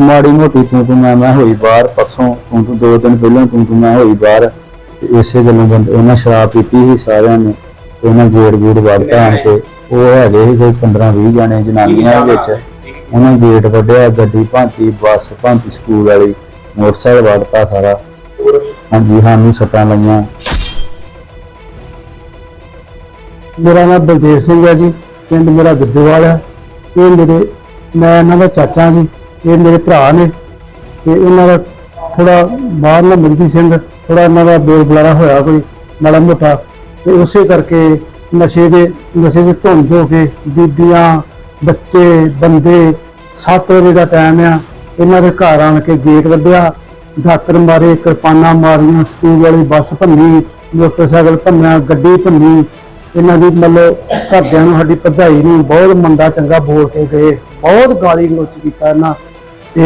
ਮਾੜੀ ਮੋਟੀ ਤੂੰ ਤੂੰ ਮੈਂ ਮੈਂ ਹੋਈ ਬਾਹਰ ਪਰਸੋਂ ਤੂੰ ਤੂੰ ਦੋ ਦਿਨ ਪਹਿਲਾਂ ਤੂੰ ਤੂੰ ਮੈਂ ਹੋਈ ਬਾਹਰ ਤੇ ਇਸੇ ਗੱਲੋਂ ਬੰਦੇ ਉਹਨਾਂ ਸ਼ਰਾਬ ਪੀਤੀ ਸੀ ਸਾਰਿਆਂ ਨੇ ਤੇ ਉਹਨਾਂ ਗੇੜ ਗੂੜ ਵੜਤਾ ਆਣ ਕੇ ਉਹ ਹੈਗੇ ਸੀ ਕੋਈ 15 20 ਜਾਣੇ ਜਨਾਨੀਆਂ ਵਿੱਚ। ਉਹਨਾਂ ਗੇਟ ਵੱਢਿਆ ਗੱਡੀ ਭਾਂਤੀ ਬੱਸ ਭਾਂਤੀ ਸਕੂਲ ਵਾਲੀ ਮੋਟਰਸਾਈਕਲ ਵੜਤਾ ਸਾਰਾ। ਹਾਂਜੀ ਸਾਨੂੰ ਸੱਟਾਂ ਲਾਈਆਂ ਮੇਰਾ ਨਾਮ ਬਲਦੇਵ ਸਿੰਘ ਹੈ ਜੀ ਪਿੰਡ ਮੇਰਾ ਗੁੱਜੋਵਾਲ ਹੈ। ਇਹ ਮੇਰੇ ਮੈਂ ਇਹਨਾਂ ਦਾ ਚਾਚਾ ਜੀ। ਇਹ ਮੇਰੇ ਭਰਾ ਨੇ ਤੇ ਇਹਨਾਂ ਦਾ ਥੋੜਾ ਬਾਹਰਲਾ ਨਾ ਸਿੰਘ ਥੋੜਾ ਇਹਨਾਂ ਦਾ ਬੋਲ ਬੁਲਾਰਾ ਹੋਇਆ ਕੋਈ, ਮਾੜਾ ਮੋਟਾ। ਤੇ ਉਸੇ ਕਰਕੇ ਨਸ਼ੇ ਦੇ, ਨਸ਼ੇ 'ਚ ਧੁੰਦ ਹੋ ਕੇ ਬੀਬੀਆਂ, ਬੱਚੇ, ਬੰਦੇ 7 ਵਜੇ ਦਾ ਟਾਈਮ ਆ, ਇਹਨਾਂ ਦੇ ਘਰ ਆਣ ਕੇ ਗੇਟ ਵੱਢਿਆ ਦਾਤਰ ਮਾਰੇ, ਕਿਰਪਾਨਾਂ ਮਾਰੀਆਂ, ਸਕੂਲ ਵਾਲੀ ਬੱਸ ਭੰਨੀ, ਮੋਟਰਸਾਈਕਲ ਭੰਨਿਆ, ਗੱਡੀ ਭੰਨੀ। ਇਹਨਾਂ ਦੀ ਮਤਲਬ ਘਰਦਿਆਂ ਨੂੰ ਸਾਡੀ ਭਰਜਾਈ ਨੂੰ ਬਹੁਤ ਮੰਦਾ ਚੰਗਾ ਬੋਲ ਕੇ ਗਏ। ਬਹੁਤ ਗਾਲੀ ਗਲੋਚ ਕੀਤਾ ਇਹਨਾਂ। ਤੇ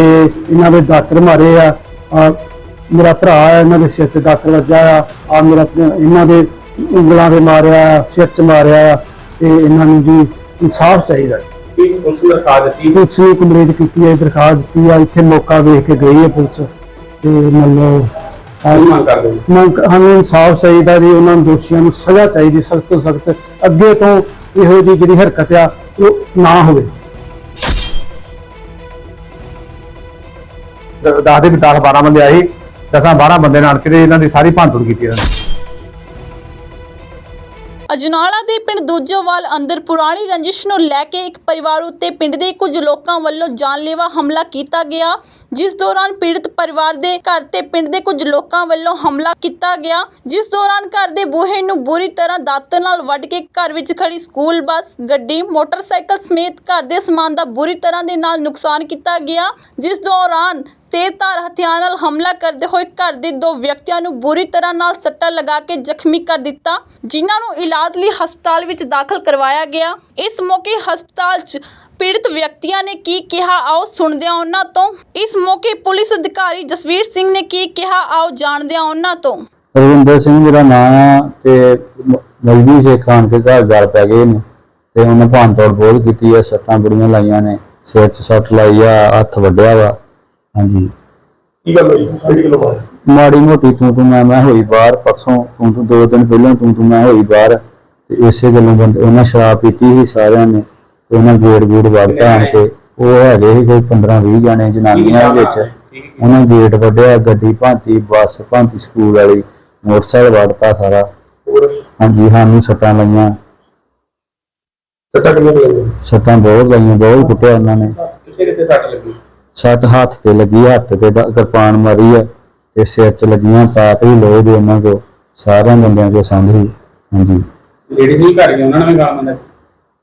ਇਹਨਾਂ ਦੇ ਦਾਤਰ ਮਾਰੇ ਆ। ਮੇਰਾ ਭਰਾ ਹੈ ਇਹਨਾਂ ਦੇ ਸਿਰ 'ਚ ਦਾਤਰ ਵੱਜਾ ਆ। ਆ ਮੇਰਾ ਇਹਨਾਂ ਦੇ ਉਂਗਲਾਂ ਦੇ ਮਾਰਿਆ ਸਿਰ 'ਚ ਮਾਰਿਆ ਤੇ ਇਹਨਾਂ ਨੂੰ ਜੀ ਇਨਸਾਫ ਚਾਹੀਦਾ। ਕੀ ਉਸ ਨੂੰ ਰਖਾ ਦਿੱਤੀ। ਪੁਲਿਸ ਨੇ ਕੰਪਲੇਂਟ ਕੀਤੀ ਹੈ ਦਰਖਾਸਤ ਦਿੱਤੀ ਆ। ਇੱਥੇ ਮੌਕਾ ਵੇਖ ਕੇ ਗਈ ਹੈ ਪੁਲਿਸ। ਤੇ ਕੀ ਆਹ ਮੰਗ ਕਰਦੇ ਮੰਗ ਸਾਨੂੰ ਇਨਸਾਫ ਚਾਹੀਦਾ ਜੀ। ਉਹਨਾਂ ਨੂੰ ਦੋਸ਼ੀਆਂ ਨੂੰ ਸਜ਼ਾ ਚਾਹੀਦੀ ਸਖਤ ਤੋਂ ਸਖਤ। ਅੱਗੇ ਤੋਂ ਇਹੋ ਜਿਹੀ ਜਿਹੜੀ ਹਰਕਤ ਆ ਉਹ ਨਾ ਹੋਵੇ। ਦ- ਦੇ 10 12 ਬੰਦੇ ਆਏ ਸੀ। ਦਸਾਂ 12 ਬੰਦੇ ਨਾਲ ਕਿਤੇ ਇਹਨਾਂ ਦੀ ਸਾਰੀ ਭੰਨਤੋੜ ਕੀਤੀ ਇਹਨਾਂ ਨੇ ਅਜਨਾਲਾ ਦੇ ਪਿੰਡ ਦੂਜੋਵਾਲ ਅੰਦਰ ਪੁਰਾਣੀ ਰੰਜਿਸ਼ ਨੂੰ ਲੈ ਕੇ ਇੱਕ ਪਰਿਵਾਰ ਉੱਤੇ ਪਿੰਡ ਦੇ ਕੁਝ ਲੋਕਾਂ ਵੱਲੋਂ ਜਾਨਲੇਵਾ ਹਮਲਾ ਕੀਤਾ ਗਿਆ, ਜਿਸ ਦੌਰਾਨ ਪੀੜਤ ਪਰਿਵਾਰ ਦੇ ਘਰ ਤੇ ਪਿੰਡ ਦੇ ਕੁਝ ਲੋਕਾਂ ਵੱਲੋਂ ਹਮਲਾ ਕੀਤਾ ਗਿਆ ਜਿਸ ਦੌਰਾਨ ਘਰ ਦੇ ਬੂਹੇ ਨੂੰ ਬੁਰੀ ਤਰ੍ਹਾਂ ਦਾਤਰ ਨਾਲ ਵੱਢ ਕੇ ਘਰ ਵਿੱਚ ਖੜੀ ਸਕੂਲ ਬੱਸ, ਗੱਡੀ, ਮੋਟਰਸਾਈਕਲ ਸਮੇਤ ਘਰ ਦੇ ਸਮਾਨ ਦਾ ਬੁਰੀ ਤਰ੍ਹਾਂ ਦੇ ਨਾਲ ਨੁਕਸਾਨ ਕੀਤਾ ਗਿਆ ਜਿਸ ਦੌਰਾਨ ਤੇਜ਼ਧਾਰ ਹਥਿਆਰ ਨਾਲ ਹਮਲਾ ਕਰਦੇ ਹੋਏ ਘਰ ਦੇ ਦੋ ਵਿਅਕਤੀਆਂ ਨੂੰ ਬੁਰੀ ਤਰ੍ਹਾਂ ਨਾਲ ਸੱਟਾਂ ਲਗਾ ਕੇ ਜ਼ਖਮੀ ਕਰ ਦਿੱਤਾ, ਜਿਨ੍ਹਾਂ ਨੂੰ ਇਲਾਜ ਲਈ ਹਸਪਤਾਲ ਵਿੱਚ ਦਾਖਲ ਕਰਵਾਇਆ ਗਿਆ। ਇਸ ਮੌਕੇ ਹਸਪਤਾਲ 'ਚ ਪੀੜਤ ਵਿਅਕਤੀਆਂ ਨੇ ਕੀ ਕਿਹਾ, ਆਓ ਸੁਣਦੇ ਹਾਂ ਉਹਨਾਂ ਤੋਂ। ਇਸ ਮੌਕੇ ਪੁਲਿਸ ਅਧਿਕਾਰੀ ਜਸਵੀਰ ਸਿੰਘ ਨੇ ਕੀ ਕਿਹਾ, ਆਓ ਜਾਣਦੇ ਹਾਂ ਉਹਨਾਂ ਤੋਂ। ਰਵਿੰਦਰ ਸਿੰਘ ਮੇਰਾ ਨਾਮ ਆ ਤੇ ਮਲਵੀ ਸੇ ਖਾਨ ਕੇ ਘਰ ਗੱਲ ਪੈ ਗਏ ਨੇ ਤੇ ਉਹਨੇ ਭੰਨ ਤੋੜ ਬਹੁਤ ਕੀਤੀ ਆ, ਸੱਟਾਂ ਬੜੀਆਂ ਲਾਈਆਂ ਨੇ, ਸਿਰ 'ਚ ਸੱਟ ਲਾਈ ਆ, ਹੱਥ ਵੱਢਿਆ ਵਾ। ਹਾਂਜੀ। ਕੀ ਗੱਲ ਹੋਈ? ਕਿਹੜੀ ਕਿਲੋ ਬਾਅਦ ਮਾੜੀ ਮੋਟੀ ਤੂੰ ਤੂੰ ਮੈਂ ਮੈਂ ਹੋਈ ਬਾਹਰ ਪਰਸੋਂ ਤੂੰ ਤੂੰ ਦੋ ਦਿਨ ਪਹਿਲਾਂ ਤੂੰ ਤੂੰ ਮੈਂ ਹੋਈ ਬਾਹਰ ਤੇ ਇਸੇ ਗੱਲੋਂ ਬੰਦੇ ਉਹਨਾਂ ਸ਼ਰਾਬ ਪੀਤੀ ਸੀ ਸਾਰਿਆਂ ਨੇ ਤੇ ਉਹਨਾਂ ਗੇੜ ਗੂੜ ਵੜਤਾ ਆਣ ਕੇ। ਉਹ ਹੈਗੇ ਸੀ ਕੋਈ 15 20 ਜਾਣੇ ਜਨਾਨੀਆਂ ਵਿੱਚ। ਉਹਨਾਂ ਗੇਟ ਵੱਢਿਆ ਗੱਡੀ ਭਾਂਤੀ ਬੱਸ ਭਾਂਤੀ ਸਕੂਲ ਵਾਲੀ ਮੋਟਰਸਾਈਕਲ ਵੜਤਾ ਸਾਰਾ। ਹਾਂਜੀ ਸਾਨੂੰ ਸੱਟਾਂ ਲਾਈਆਂ। ਸੱਟਾ ਲੱਗੀ ਸੱਟਾਂ ਬਹੁਤ ਲਾਈਆਂ ਬਹੁਤ ਕੁੱਟਿਆ ਉਹਨਾਂ ਨੇ। ਕਿਸੇ ਕਿਤੇ ਸੱਟ ਲੱਗੀ? ਸੱਟ ਹੱਥ ਤੇ ਲੱਗੀ ਹੱਥ ਤੇ ਕਿਰਪਾਨ ਮਾਰੀ ਹੈ ਤੇ ਸਿਰ 'ਚ ਲੱਗੀਆਂ ਪਾਪ ਵੀ ਲੋਹੇ ਦੇ ਉਹਨਾਂ ਕੋ ਸਾਰਿਆਂ ਬੰਦਿਆਂ ਕੋ ਸੰਧ ਹਾਂਜੀ। ਲੇਡੀਜ਼ ਵੀ ਘਰ ਗਈ ਉਹਨਾਂ ਨੇ ਵੀ ਗਾਲ ਮੰਦਾ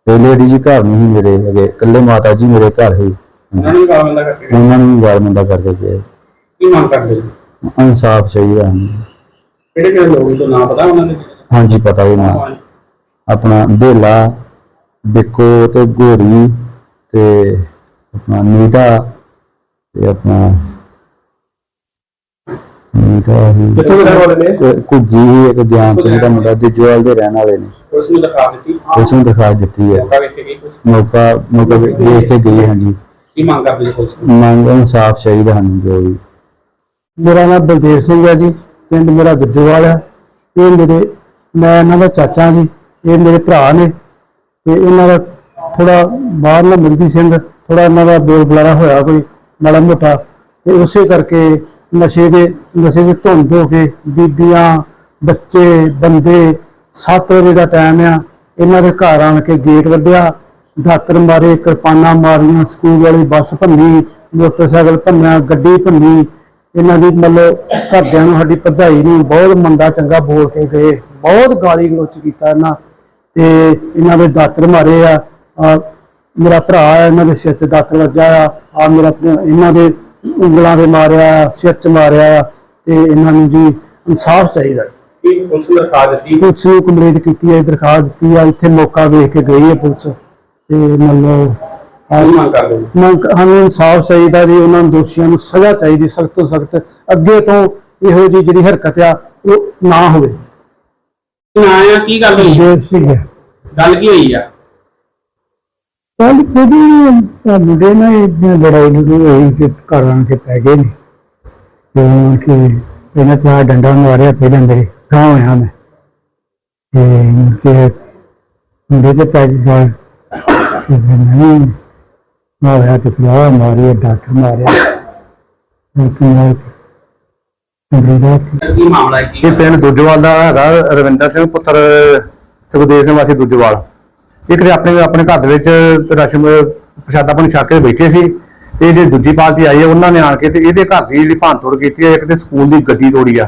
ਤੇ ਲੇਡੀ ਜੀ ਘਰ ਨਹੀਂ ਸੀ ਮੇਰੇ ਹੈਗੇ ਇਕੱਲੇ ਮਾਤਾ ਜੀ ਮੇਰੇ ਘਰ ਸੀ। ਉਹਨਾਂ ਨੇ ਗਾਲ ਮੰਦਾ ਕਰਕੇ ਗਏ। ਉਹਨਾਂ ਨੂੰ ਵੀ ਵਾਰ ਮੰਦਾ ਕਰਕੇ ਗਏ। ਕੀ ਮੰਗ ਕਰਦੇ? ਹੋ? ਇਨਸਾਫ ਚਾਹੀਦਾ ਸਾਨੂੰ। ਕਿਹੜੇ ਕਿਹੜੇ ਲੋਕ ਤੋਂ ਨਾਂ ਪਤਾ ਉਹਨਾਂ ਦੇ? ਹਾਂਜੀ ਪਤਾ ਹੀ ਨਾ। ਆਪਣਾ ਬੇਲਾ ਬਿੱਕੋ ਤੇ ਗੋਰੀ ਤੇ ਆਪਣਾ ਨੀਟਾ। ਤੇ ਆਪਣਾ ਨੀਟਾ ਹੀ ਕਿੱਥੋਂ ਦੇ ਰਹਿਣ ਵਾਲੇ ਨੇ? ਤੇ ਘੁੱਗੀ ਹੀ ਇੱਕ ਗਿਆਨ ਸਿੰਘ ਦਾ ਮੁੰਡਾ ਦਿਜਵਾਲ ਦੇ ਰਹਿਣ ਵਾਲੇ ਨੇ। ਉਸ ਨੂੰ ਦਿਖਾ ਦਿੱਤੀ? ਉਸ ਨੂੰ ਦਿਖਾਈ ਦਿੱਤੀ ਹੈ। ਮੌਕਾ ਵੇਖ ਕੇ ਗਈ ਪੁਲਿਸ। ਮੌਕਾ ਮੌਕਾ ਵੇ- ਵੇਖ ਕੇ ਗਈ ਹਾਂਜੀ। ਕੀ ਮੰਗ ਕਰਦੇ ਹੋ ਪੁਲਿਸ ਨੂੰ? ਮੰਗ ਇਨਸਾਫ ਚਾਹੀਦਾ ਸਾਨੂੰ ਜੋ ਵੀ। ਮੇਰਾ ਨਾਮ ਬਲਦੇਵ ਸਿੰਘ ਹੈ ਜੀ ਪਿੰਡ ਮੇਰਾ ਗੁੱਜੋਵਾਲ ਹੈ। ਇਹ ਮੇਰੇ ਮੈਂ ਇਹਨਾਂ ਦਾ ਚਾਚਾ ਜੀ ਇਹ ਮੇਰੇ ਭਰਾ ਨੇ। ਤੇ ਇਹਨਾਂ ਦਾ ਥੋੜਾ ਬਾਹਰ ਨਾ ਮੁੰਡੀ ਸਿੰਘ ਥੋੜਾ ਇਹਨਾਂ ਦਾ ਬੋਲ ਬੁਲਾਰਾ ਹੋਇਆ ਕੋਈ। ਮਾੜਾ ਮੋਟਾ ਤੇ ਉਸੇ ਕਰਕੇ ਨਸ਼ੇ ਦੇ, ਨਸ਼ੇ 'ਚ ਧੁੰਦ ਹੋ ਕੇ ਬੀਬੀਆਂ, ਬੱਚੇ, ਬੰਦੇ 7 ਵਜੇ ਦਾ ਟਾਈਮ ਆ। ਇਹਨਾਂ ਦੇ ਘਰ ਆਣ ਕੇ ਗੇਟ ਵੱਢਿਆ। ਦਾਤਰ ਮਾਰੇ, ਕਿਰਪਾਨਾਂ ਮਾਰੀਆਂ, ਸਕੂਲ ਵਾਲੀ ਬੱਸ ਭੰਨੀ, ਮੋਟਰਸਾਈਕਲ ਭੰਨਿਆ, ਗੱਡੀ ਭੰਨੀ। ਇਹਨਾਂ ਦੀ ਮਤਲਬ ਘਰਦਿਆਂ ਨੂੰ ਸਾਡੀ ਭਰਜਾਈ ਨੂੰ ਬਹੁਤ ਮੰਦਾ ਚੰਗਾ ਬੋਲ ਕੇ ਗਏ। ਬਹੁਤ ਗਾਲੀ ਗਲੋਚ ਕੀਤਾ ਇਹਨਾਂ। ਤੇ ਇਹਨਾਂ ਦੇ ਦਾਤਰ ਮਾਰੇ ਆ ਮੇਰਾ ਭਰਾ ਇਹਨਾਂ ਦੇ ਸਿਰ 'ਚ ਦਾਤਰ ਵੱਜਾ ਆ ਆ ਮੇਰਾ ਇਹਨਾਂ ਦੇ ਉਂਗਲਾਂ ਦੇ ਮਾਰਿਆ ਸਿਰ 'ਚ ਮਾਰਿਆ ਤੇ ਇਹਨਾਂ ਨੂੰ ਜੀ ਇਨਸਾਫ ਚਾਹੀਦਾ। ਕੀ ਪੁਲਿਸ ਨੂੰ ਦਿਖਾ ਦਿੱਤੀ? ਪੁਲਿਸ ਨੇ ਕੰਪਲੇਂਟ ਕੀਤੀ ਹੈ ਦਰਖਾਸਤ ਦਿੱਤੀ ਆ ਇੱਥੇ ਮੌਕਾ ਵੇਖ ਕੇ ਗਈ ਹੈ ਪੁਲਿਸ ਤੇ ਮਤਲਬ ਮੰਗ ਕਰਦੇ? ਮੰਗ ਸਾਨੂੰ ਇਨਸਾਫ ਚਾਹੀਦਾ ਜੀ ਉਹਨਾਂ ਦੋਸ਼ੀਆਂ ਨੂੰ ਸਜ਼ਾ ਚਾਹੀਦੀ ਸਖਤ ਤੋਂ ਸਖਤ ਅੱਗੇ ਤੋਂ ਇਹੋ ਜਿਹੀ ਜਿਹੜੀ ਹਰਕਤ ਆ ਉਹ ਨਾ ਹੋਵੇ। ਨਾਂ ਆ ਕੀ ਗੱਲ ਹੋਈ? ਗੱਲ ਕੀ ਹੋਈ ਆ? ਕੱਲ ਕੋਈ ਮੁੰਡੇ ਨਾਲ ਇਦਾਂ ਲੜਾਈ ਲੜੀ ਹੋਈ ਕਿ ਘਰਾਂ ਕੇ ਪੈ ਗਏ ਨੇ। ਤੇ ਉਹਨਾਂ ਕਿ ਇਹਨਾਂ ਤੇ ਡੰਡਾ ਮਾਰਿਆ ਪਹਿਲਾਂ ਮੇਰੇ ਗਾਂ ਹੋਇਆ ਮੈਂ। ਤੇ ਕਿ ਮੁੰਡੇ ਤੇ ਪੈ ਗਈ ਗਾਂ ਤੇ ਮੈਂ ਵੀ ਆ ਹੋਇਆ ਤੇ ਫਿਰ ਆਹ ਮਾਰੀ ਡਾਕਟਰ ਮਾਰਿਆ। ਫਿਰ ਕਮਾਲ ਅੰਗਰੇਜ਼ਾ ਕੀ ਮਾਮਲਾ ਹੈ? ਕੀ ਇਹ ਪਿੰਡ ਦੁੱਜਵਾਲ ਦਾ ਹੈਗਾ ਰਵਿੰਦਰ ਸਿੰਘ ਪੁੱਤਰ ਸੁਖਦੇਵ ਸਿੰਘ ਵਾਸੀ ਦੁੱਜਵਾਲ। ਇੱਕ ਤੇ ਆਪਣੇ ਆਪਣੇ ਘਰ ਦੇ ਵਿੱਚ ਰਸ਼ਮ ਪ੍ਰਸ਼ਾਦਾ ਪਾਣੀ ਛਕ ਕੇ ਬੈਠੇ ਸੀ ਤੇ ਜੇ ਦੂਜੀ ਪਾਰਟੀ ਆਈ ਹੈ, ਉਹਨਾਂ ਨੇ ਆਣ ਕੇ ਤੇ ਇਹਦੇ ਘਰ ਦੀ ਜਿਹੜੀ ਭੰਨ ਕੀਤੀ ਹੈ, ਇੱਕ ਤੇ ਸਕੂਲ ਦੀ ਗੱਡੀ ਤੋੜੀ ਆ।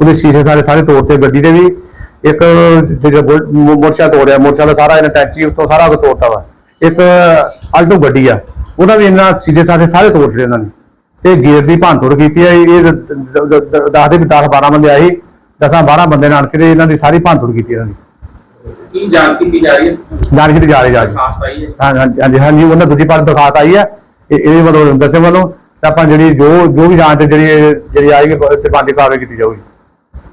ਉਹਦੇ ਸ਼ੀਸ਼ੇ ਸਾਰੇ ਸਾਰੇ ਤੋੜਤੇ ਗੱਡੀ ਦੇ ਵੀ। ਇੱਕ ਜਿਹੜਾ ਬੁਲ- ਤੋੜਿਆ, ਮੋਟਰਸਾਈਕਲ ਦਾ ਸਾਰਾ ਇਹਨਾਂ ਟੈਚੀ ਉੱਤੋਂ ਸਾਰਾ ਕੁਝ ਤੋੜਤਾ ਵਾ। ਇੱਕ ਆਲਟੋ ਗੱਡੀ ਆ, ਉਹਦਾ ਵੀ ਇਹਨਾਂ ਸ਼ੀਸ਼ੇ ਸਾਰੇ ਸਾਰੇ ਤੋੜ ਛੜੇ ਉਹਨਾਂ ਨੇ। ਤੇ ਗੇਟ ਦੀ ਭੰਨ ਤੋੜ ਕੀਤੀ ਹੈ, ਇਹ ਦੱਸਦੇ ਵੀ 10 12 ਬੰਦੇ ਆਏ 10 12 ਬੰਦੇ ਨਾਲ ਕੇ ਤੇ ਇਹਨਾਂ ਦੀ ਸਾਰੀ ਭੰਨ ਤੋੜ ਕੀਤੀ ਇਹਨਾਂ ਦੀ। ਕੀ ਜਾਂਚ ਕੀਤੀ ਜਾ ਰਹੀ ਹੈ? ਜਾਣ ਕੇ ਤੇ ਜਾ ਰਹੇ ਜਾ। ਰਹੇ ਖਾਸ ਆਈ ਹੈ। ਹਾਂ ਹਾਂ- ਹਾਂਜੀ ਹਾਂਜੀ ਉਹਨਾਂ ਦੂਜੀ ਪਾਰਟੀ ਤੋਂ ਖਾਸ ਆਈ ਹੈ। ਇਹ- ਇਹਦੇ ਵੱਲੋਂ ਸਿੰਘ ਵੱਲੋਂ ਤੇ ਆਪਾਂ ਜਿਹੜੀ ਜੋ ਜੋ ਵੀ ਜਾਂਚ ਜਿਹੜੀ ਜਿਹੜੀ ਆਏਗੀ ਤੇ ਬੰਦੀ ਕਾਰਵਾਈ ਕੀਤੀ ਜਾਊਗੀ।